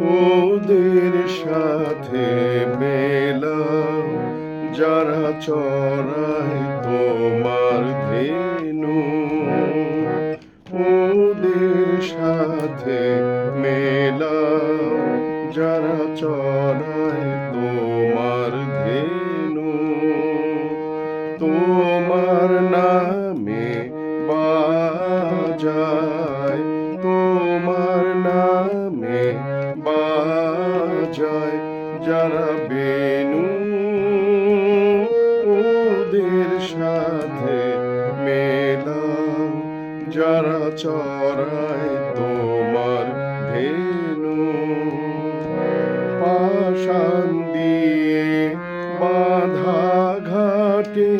ওদের সাথে মেলা যারা চড়ায় তোমার ধেনু। ওদের সাথে মেলা যারা চড়ায় বাজায়, তোমার নামে বাজায় যারা বেনু ওদের সাথে মেলা, যারা চড়ায় তোমার ধেনু পাশান দিয়ে বাঁধা ঘাটে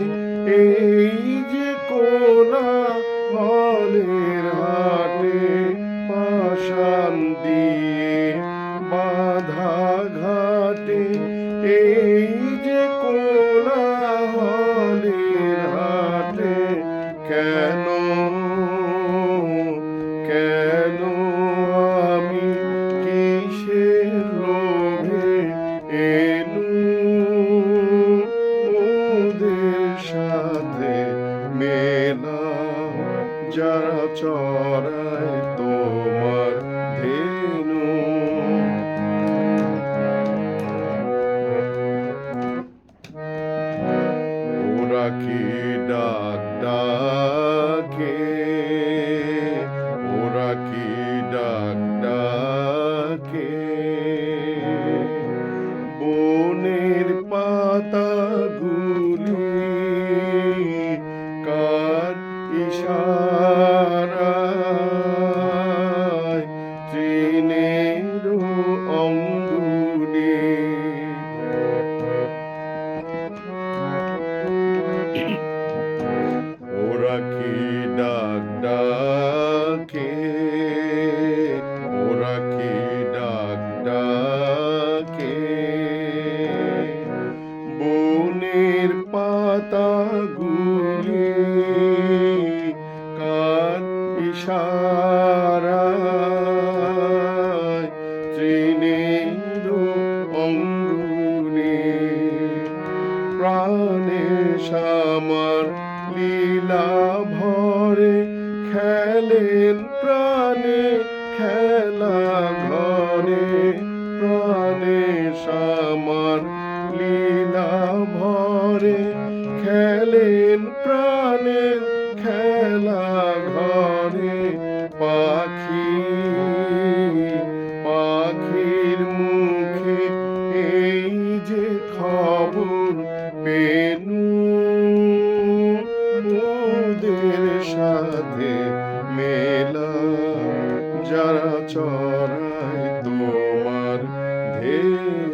দিয়ে বাঁধা ঘাটে। কোনা কেন আমি কিসের লোভে সাথে মেলা যারা চড়ায় ডাক ডাকে ডাক ডাকে ওরা কি ডাক ডাকে বনের পাতাগুলি কার ইশারায় তৃণের অঙ্গুলি প্রাণে সামার লীলা ভরে খেলেন প্রাণে, খেলা ঘরে প্রাণে সামার লীলা ভরে খেলেন প্রাণে, খেলা ঘরে পাখি চড়ায় তোমার ধেনু